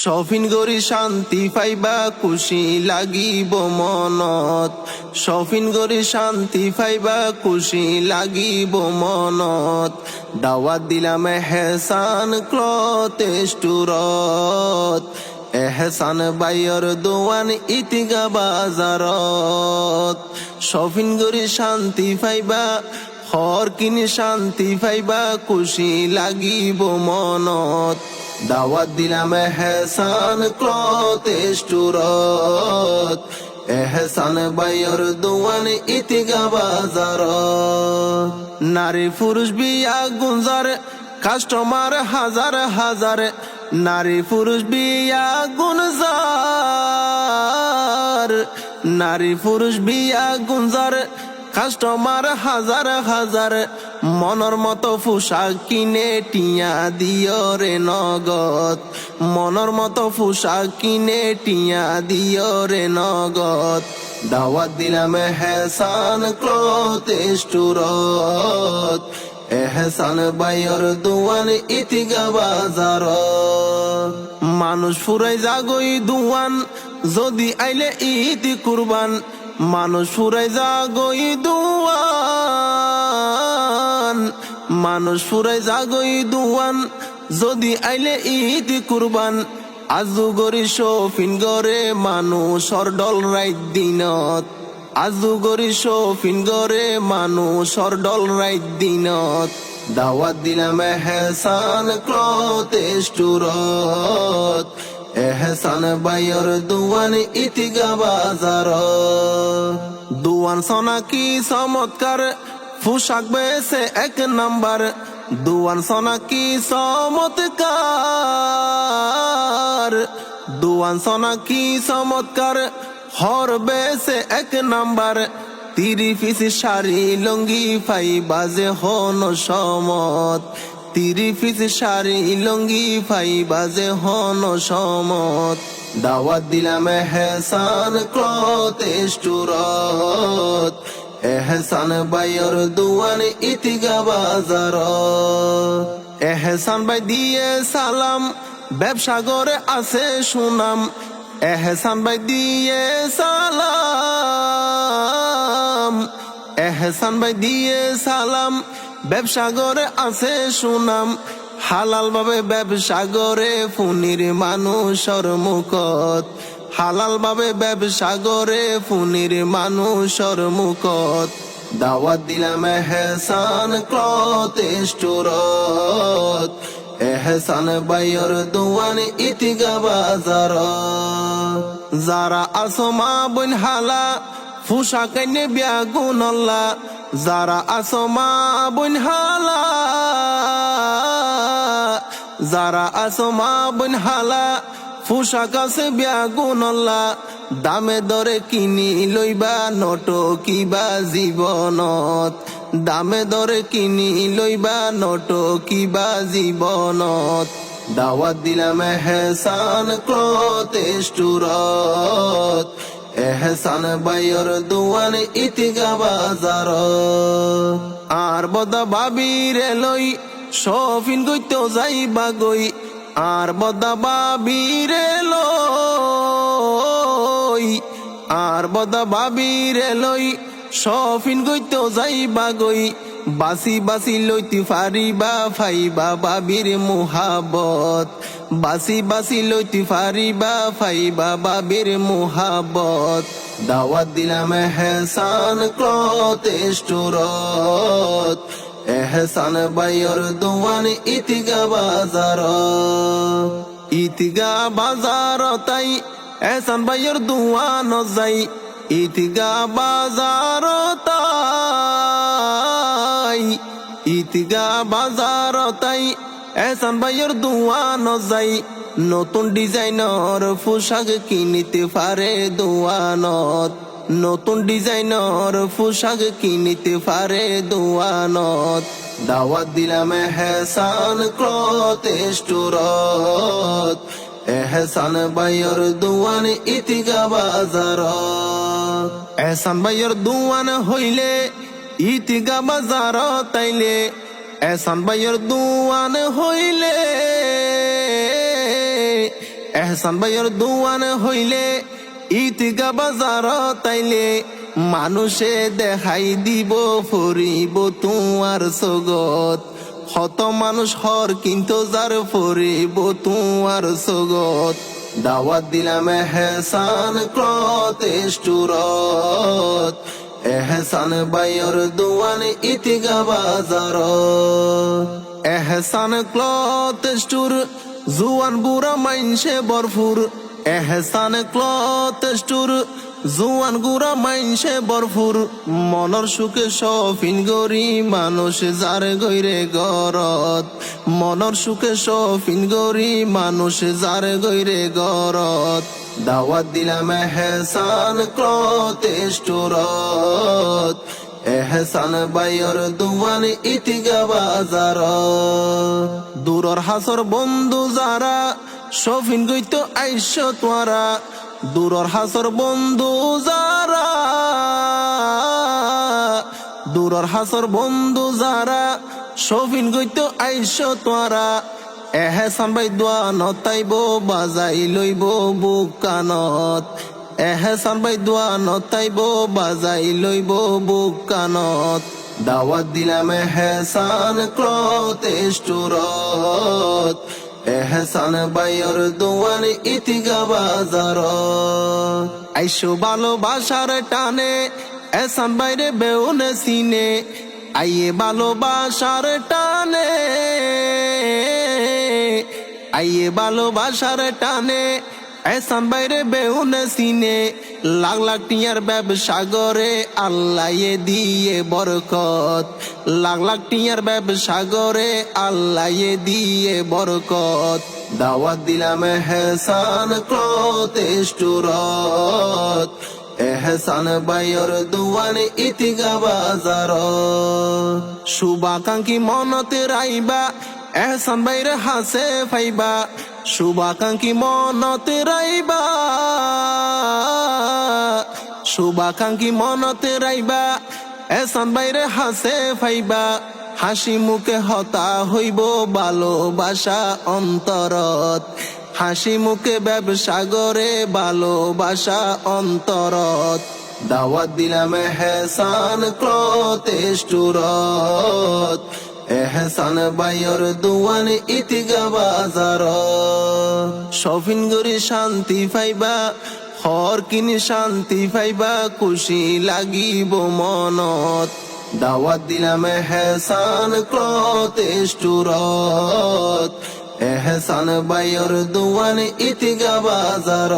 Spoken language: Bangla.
শফিন গরি শান্তি পাইবা, খুশি লাগিব মনত। শফিন গরি শান্তি পাইবা, খুশি লাগিব মনত। দাওয়াত দিলাম হেসান ক্লথ স্টোরত এহসান বাইয়র দোয়ান ইতিগা বাজারত। শফিন গরি শান্তি পাইবা হর কিনি শান্তি পাইবা, খুশি লাগিব মনত। দাওয়াত দিলাম এহসান ক্লথ স্টোরত এহসান বাইয়র দোয়ান ইতিগা বাজারত। নারী পুরুষ বিয়া গুঞ্জার কাস্টমার হাজার হাজার। নারী পুরুষ বিয়া গুনজার, নারী পুরুষ বিয়া গুঞ্জার কাস্টমার হাজার হাজার, মনের মতো পোশাক কিনে টিয়া দিও রে নগদ। মনের মতো পোশাক কিনে টিয়া দিও রে নগদ। দাওয়াত দিলাম হেসান ক্লথ স্টোরত। এহসান বাইয়র দোয়ান ইতিগা বাজার মানুষ ফুরাই জাগই দুয়ান, যদি আইলে ইতি কুরবান। মানুষ ফুরাই জাগই দুয়ান। মানুষ ফুরাই জাগই দুয়ান, যদি আইলে ইতি কুরবান। আজু গরি শফিন গরে মানুষর ডল রাইত দিনত। আজু গরি শফিন গরে মানুষর ডল রাইত দিনত। দাওয়াত দিলাম ক্লথ স্টোরত এহসান বাইয়র দুয়ান ইতিগা বাজার। দুয়ান সোনা কি চমৎকার, পোশাক বেছে এক নাম্বার। দুয়ান সোনা কি চমৎকার, দুয়ান সোনা কি চমৎকার, হর বেছে এক নাম্বার। তিরি পিসি শাড়ি লঙ্গি ফাই বাজে হন সমত। তিরি পিসি শাড়ি লঙ্গি ফাই বাজে হন সমত। দাওয়াত দিলাম হেসান ক্লথ স্টোরত এহসান বাইয়র দুয়ান ইতিগা বাজার এহসান বাই দিয়ে সালাম, ব্যবসা করে আছে সুনাম। এহসান ভাই দিয়ে সালাম, এহসান ভাই দিয়ে সালাম ব্যবসা করে আছে সুনাম। হালাল ভাবে ব্যবসা করে ফুনির মানুষর মুখত। হালাল ভাবে ব্যবসা করে ফুনির মানুষর মুখত। দাওয়াত দিলাম হেসান ক্লথ স্টোরত। এহসান বাইয়র দোয়ান ইতিগা বাজার যারা আসমা বন হালা ফুসা কাইনে বিয়া গুনল্লা যারা আসমা বন হালা। যারা আসমা বন হালা ফুসা কাছে বিয়া গুনল্লা দামে দরে কিনি লইবা নট কিবা জীবনত। দামে দরে কিনি লইবা নট কিবা জীবনত। দাওয়াত দিলাম হেসান ক্লথ স্টোরত এহসান বাইয়র দুয়ান ইতিগা বাজার। আর বদা বাবিরে লই শফিন গইতে যাইবা গই। আর বদা বাবিরে লই, আর বদা বাবিরে লই শফিন গইতে যাইবা গই। বাসি বাসি লইতে ফারিবা, ফাইবা বাবির মুহাবত বাসি বাসি লইতে ফারিবা, ফাইবা বাবির মুহাবত দাওয়াত দিলাম হেসান ক্লথ স্টোরত এহসান বাইয়র দোয়ান ইতিগা বাজার ইতিগা বাজার তাই এহসান বাইয়র দোয়ান যাই। ইতিগা বাজার তাই, ইতিগা বাজার তাই এহসান বাইয়র দোয়ান যাই, নতুন ডিজাইনর পোশাক কিনিতে পারে দোয়ানত। নতুন ডিজাইনর পোশাক কিনিতে পারে দোয়ানত। দাওয়াত দিলাম হেসান ক্লথ স্টোরত। এহসান বাইয়র দোয়ান ইতিগা বাজার এহসান বাইয়র দোয়ান হইলে ইতিগা বাজার তাইলে এহসান বাইয়র দোয়ান হইলে, এহসান ভাইয়ের দুয়ান হইলে ইতিগা বাজার তাইলে মানুষে দেখাই দিব, ফরিব তোমার সগত। হত মানুষ হর কিন্তু যার ফরিব তোমার সগত। দাওয়াত দিলাম এহসান ক্লথ স্টোরত এহসান বাইর দুয়ান ইতিগা বাজার। এহসান ক্লথ স্টোর জুয়ান বুড়া মাইনসে বরফুর। এহসান ক্লথ স্টোর জুয়ান গুড়া মাইনসে বরফুর। মনর সুখে সফিন গরি মানুষ যার গৈরে গরত। মনর সুখে সফিন গরি মানুষ যার গৈরে গরত। দাওয়াত দিলাম এহসান স্টোরত এহসান বাইর দুয়ান ইতিগা বাজার দূরর হাসর বন্ধু যারা সফিন গইতো আইস তোয়ারা। দূরর হাসর বন্ধু যারা, দূরর হাসর বন্ধু যারা সফিন গইতো আইস তোয়ারা। এহেসান বাই দোয়া নতাইব বাজাই লইব বুক কানত এহেসান বাই দোয়া নতাইব বাজাই লইব বুক কানত দাওয়াত দিলাম এহেসান ক্লথ স্টোরত এহসান বাইর দোয়ান ইতিগা বাজার আইসো ভালোবাসার টানে এহসান বাইরে বেউনে সিনে আইয়ে ভালোবাসার টানে। আইয়ে ভালোবাসার টানে এহসান বাইরে বেউনে সিনে, লাখ লাখ টিয়ার ব্যবসা করে আল্লাহ দিয়ে বরকত। লাখ লাখ টিয়ার ব্যবসা করে আল্লাহ দিয়ে বরকত। দাওয়াত দিলাম হেসান ক্লথ স্টোরত এহসান বাইর দুয়ান ইতিগা বাজার শুভাকাঙ্ক্ষী মনতে রাইবা এহসান বাইরে হাসে ফাইবা, শুভাকাঙ্ক্ষী মনতে রাইবা। শুভাকাঙ্ক্ষী মনতে রাইবা এহসান বাইরে হাসে ফাইবা, হাসি মুখে হতা হইব ভালোবাসা অন্তরত। হাসি মুখে ব্যবসা গরে ভালোবাসা অন্তরত। দাওয়াত দিলাম হেসান ক্লথ স্টোরত এহসান বাইর দুয়ান ইতিগা বাজার। শপিং গরি শান্তি পাইবা, হর কিনি শান্তি পাইবা, খুশি লাগিব মনত। দাওয়াত দিলাম হেসান ক্লথ স্টোরত। এহসান বাইর দুয়ান ইতিগা বাজার।